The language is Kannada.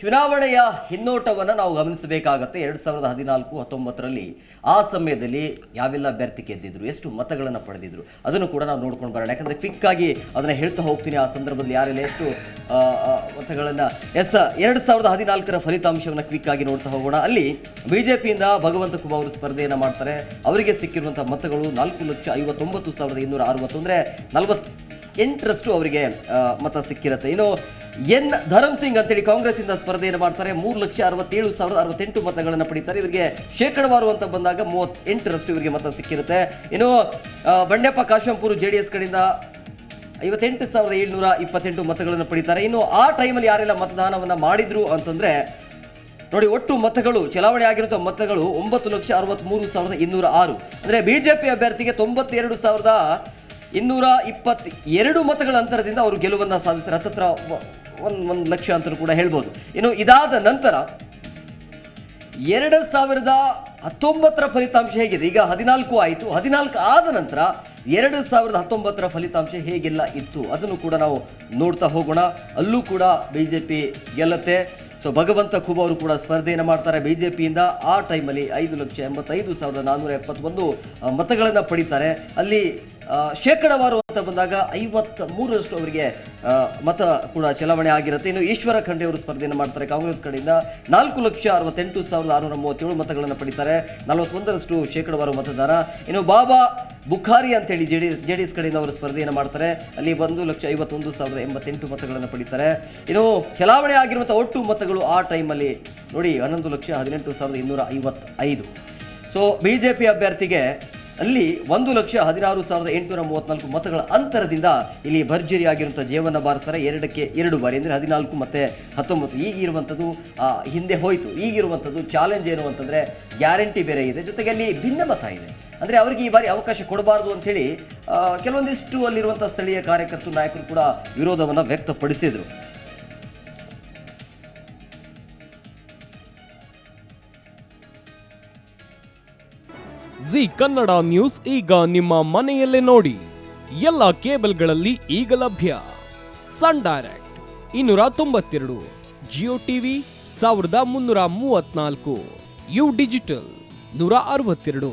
ಚುನಾವಣೆಯ ಹಿನ್ನೋಟವನ್ನು ನಾವು ಗಮನಿಸಬೇಕಾಗತ್ತೆ. ಎರಡು ಸಾವಿರದ ಹದಿನಾಲ್ಕು, ಹತ್ತೊಂಬತ್ತರಲ್ಲಿ ಆ ಸಮಯದಲ್ಲಿ ಯಾವೆಲ್ಲ ಅಭ್ಯರ್ಥಿ ಗೆದ್ದಿದ್ರು, ಎಷ್ಟು ಮತಗಳನ್ನು ಪಡೆದಿದ್ರು, ಅದನ್ನು ಕೂಡ ನಾವು ನೋಡ್ಕೊಂಡು ಬರೋಣ. ಯಾಕಂದ್ರೆ ಆಗಿ ಅದನ್ನ ಹೇಳ್ತಾ ಹೋಗ್ತೀನಿ. ಆ ಸಂದರ್ಭದಲ್ಲಿ ಯಾರೆಲ್ಲ ಎಷ್ಟು ಮತಗಳನ್ನ, ಎಸ್, ಎರಡು ಸಾವಿರದ ಹದಿನಾಲ್ಕರ ಫಲಿತಾಂಶವನ್ನು ಕ್ವಿಕ್ ಆಗಿ ನೋಡ್ತಾ ಹೋಗೋಣ. ಅಲ್ಲಿ ಬಿ ಜೆ ಪಿಯಿಂದ ಭಗವಂತ ಕುಮಾರ್ ಅವರು ಸ್ಪರ್ಧೆಯನ್ನು ಮಾಡ್ತಾರೆ. ಅವರಿಗೆ ಸಿಕ್ಕಿರುವಂಥ ಮತಗಳು ನಾಲ್ಕು ಲಕ್ಷ ಐವತ್ತೊಂಬತ್ತು ಸಾವಿರದ ಇನ್ನೂರ ಅರವತ್ತು ಅಂದರೆ ನಲವತ್ತು ಎಂಟರಷ್ಟು ಅವರಿಗೆ ಮತ ಸಿಕ್ಕಿರುತ್ತೆ. ಇನ್ನು ಎನ್ ಧರಮ್ ಸಿಂಗ್ ಅಂತೇಳಿ ಕಾಂಗ್ರೆಸ್ ಇಂದ ಸ್ಪರ್ಧೆಯನ್ನು ಮಾಡ್ತಾರೆ. ಮೂರು ಲಕ್ಷ ಅರವತ್ತೇಳು ಸಾವಿರದ ಅರವತ್ತೆಂಟು ಮತಗಳನ್ನು ಪಡಿತಾರೆ. ಇವರಿಗೆ ಶೇಕಡವಾರು ಅಂತ ಬಂದಾಗ ಮೂವತ್ತೆಂಟರಷ್ಟು ಇವರಿಗೆ ಮತ ಸಿಕ್ಕಿರುತ್ತೆ. ಇನ್ನು Bandeppa Kashempur J D S ಕಡೆಯಿಂದ ಐವತ್ತೆಂಟು ಸಾವಿರದ ಏಳ್ನೂರ ಇಪ್ಪತ್ತೆಂಟು ಮತಗಳನ್ನು ಪಡಿತಾರೆ. ಇನ್ನು, ಆ ಟೈಮಲ್ಲಿ ಯಾರೆಲ್ಲ ಮತದಾನವನ್ನು ಮಾಡಿದ್ರು ಅಂತಂದ್ರೆ, ನೋಡಿ, ಒಟ್ಟು ಮತಗಳು, ಚಲಾವಣೆ ಆಗಿರುವಂತಹ ಮತಗಳು ಒಂಬತ್ತು ಲಕ್ಷ ಅರವತ್ತ್ಮೂರು ಸಾವಿರದ ಇನ್ನೂರ ಆರು. ಅಂದರೆ ಬಿಜೆಪಿ ಅಭ್ಯರ್ಥಿಗೆ ತೊಂಬತ್ತೆರಡು ಸಾವಿರದ ಇನ್ನೂರ ಇಪ್ಪತ್ ಎರಡು ಮತಗಳ ಅಂತರದಿಂದ ಅವರು ಗೆಲುವನ್ನು ಸಾಧಿಸ್ತಾರೆ ಹತ್ತತ್ರ ಒಂದು ಒಂದು ಲಕ್ಷ ಅಂತಲೂ ಕೂಡ ಹೇಳ್ಬೋದು. ಇನ್ನು ಇದಾದ ನಂತರ ಎರಡು ಸಾವಿರದ ಹತ್ತೊಂಬತ್ತರ ಫಲಿತಾಂಶ ಹೇಗಿದೆ? ಈಗ ಹದಿನಾಲ್ಕು ಆಯಿತು. ಹದಿನಾಲ್ಕು ಆದ ನಂತರ ಎರಡು ಸಾವಿರದ ಹತ್ತೊಂಬತ್ತರ ಫಲಿತಾಂಶ ಹೇಗೆಲ್ಲ ಇತ್ತು? ಅದನ್ನು ಕೂಡ ನಾವು ನೋಡ್ತಾ ಹೋಗೋಣ. ಅಲ್ಲೂ ಕೂಡ ಬಿ ಜೆ ಪಿ ಗೆಲ್ಲತ್ತೆ. ಸೊ ಭಗವಂತ ಖುಬ ಅವರು ಕೂಡ ಸ್ಪರ್ಧೆಯನ್ನು ಮಾಡ್ತಾರೆ. ಬಿ ಜೆ ಪಿಯಿಂದ ಆ ಟೈಮಲ್ಲಿ ಐದು ಲಕ್ಷ ಎಂಬತ್ತೈದು ಸಾವಿರದ ನಾನ್ನೂರ ಎಪ್ಪತ್ತೊಂದು ಮತಗಳನ್ನು ಪಡಿತಾರೆ. ಅಲ್ಲಿ ಶೇಕಡವಾರು ಅಂತ ಬಂದಾಗ ಐವತ್ತ ಮೂರರಷ್ಟು ಅವರಿಗೆ ಮತ ಕೂಡ ಚಲಾವಣೆ ಆಗಿರುತ್ತೆ. ಇನ್ನು ಈಶ್ವರ ಖಂಡ್ರೆ ಅವರು ಸ್ಪರ್ಧೆಯನ್ನು ಮಾಡ್ತಾರೆ. ಕಾಂಗ್ರೆಸ್ ಕಡೆಯಿಂದ ನಾಲ್ಕು ಲಕ್ಷ ಅರವತ್ತೆಂಟು ಸಾವಿರದ ಆರುನೂರ ಮೂವತ್ತೇಳು ಮತಗಳನ್ನು ಪಡಿತಾರೆ. ನಲವತ್ತೊಂದರಷ್ಟು ಶೇಕಡವಾರು ಮತದಾನ. ಇನ್ನು ಬಾಬಾ ಬುಖಾರಿ ಅಂತೇಳಿ J D J D S ಕಡೆಯಿಂದ ಅವರು ಸ್ಪರ್ಧೆಯನ್ನು ಮಾಡ್ತಾರೆ. ಅಲ್ಲಿ ಒಂದು ಲಕ್ಷ ಐವತ್ತೊಂದು ಸಾವಿರದ ಎಂಬತ್ತೆಂಟು ಮತಗಳನ್ನು ಪಡೀತಾರೆ. ಇನ್ನು ಚಲಾವಣೆ ಆಗಿರುವಂಥ ಒಟ್ಟು ಮತಗಳು ಆ ಟೈಮಲ್ಲಿ ನೋಡಿ, ಹನ್ನೊಂದು ಲಕ್ಷ ಹದಿನೆಂಟು ಸಾವಿರದ ಇನ್ನೂರ ಐವತ್ತೈದು. ಸೊ ಬಿ ಜೆ ಪಿ ಅಭ್ಯರ್ಥಿಗೆ ಅಲ್ಲಿ ಒಂದು ಲಕ್ಷ ಹದಿನಾರು ಸಾವಿರದ ಎಂಟುನೂರ ಮೂವತ್ತ್ನಾಲ್ಕು ಮತಗಳ ಅಂತರದಿಂದ ಇಲ್ಲಿ ಭರ್ಜರಿ ಆಗಿರುವಂಥ ಜೀವನ ಬಾರಿಸ್ತಾರೆ. ಎರಡಕ್ಕೆ ಎರಡು ಬಾರಿ, ಅಂದರೆ ಹದಿನಾಲ್ಕು ಮತ್ತು ಹತ್ತೊಂಬತ್ತು. ಈಗಿರುವಂಥದ್ದು ಹಿಂದೆ ಹೋಯಿತು. ಈಗಿರುವಂಥದ್ದು ಚಾಲೆಂಜ್ ಏನು ಅಂತಂದರೆ ಗ್ಯಾರಂಟಿ ಬೇರೆ ಇದೆ. ಜೊತೆಗೆ ಅಲ್ಲಿ ಭಿನ್ನಮತ ಇದೆ. ಅಂದರೆ ಅವರಿಗೆ ಈ ಬಾರಿ ಅವಕಾಶ ಕೊಡಬಾರ್ದು ಅಂಥೇಳಿ ಕೆಲವೊಂದಿಷ್ಟು ಅಲ್ಲಿರುವಂಥ ಸ್ಥಳೀಯ ಕಾರ್ಯಕರ್ತರು, ನಾಯಕರು ಕೂಡ ವಿರೋಧವನ್ನು ವ್ಯಕ್ತಪಡಿಸಿದರು. ಜಿ ಕನ್ನಡ ನ್ಯೂಸ್ ಈಗ ನಿಮ್ಮ ಮನೆಯಲ್ಲೇ ನೋಡಿ. ಎಲ್ಲ ಕೇಬಲ್ಗಳಲ್ಲಿ ಈಗ ಲಭ್ಯ. ಸನ್ ಡೈರೆಕ್ಟ್ ಇನ್ನೂರ ತೊಂಬತ್ತೆರಡು, ಜಿಯೋ ಟಿವಿ ಸಾವಿರದ ಮುನ್ನೂರ ಮೂವತ್ನಾಲ್ಕು ಯು ಡಿಜಿಟಲ್ ನೂರ ಅರವತ್ತೆರಡು.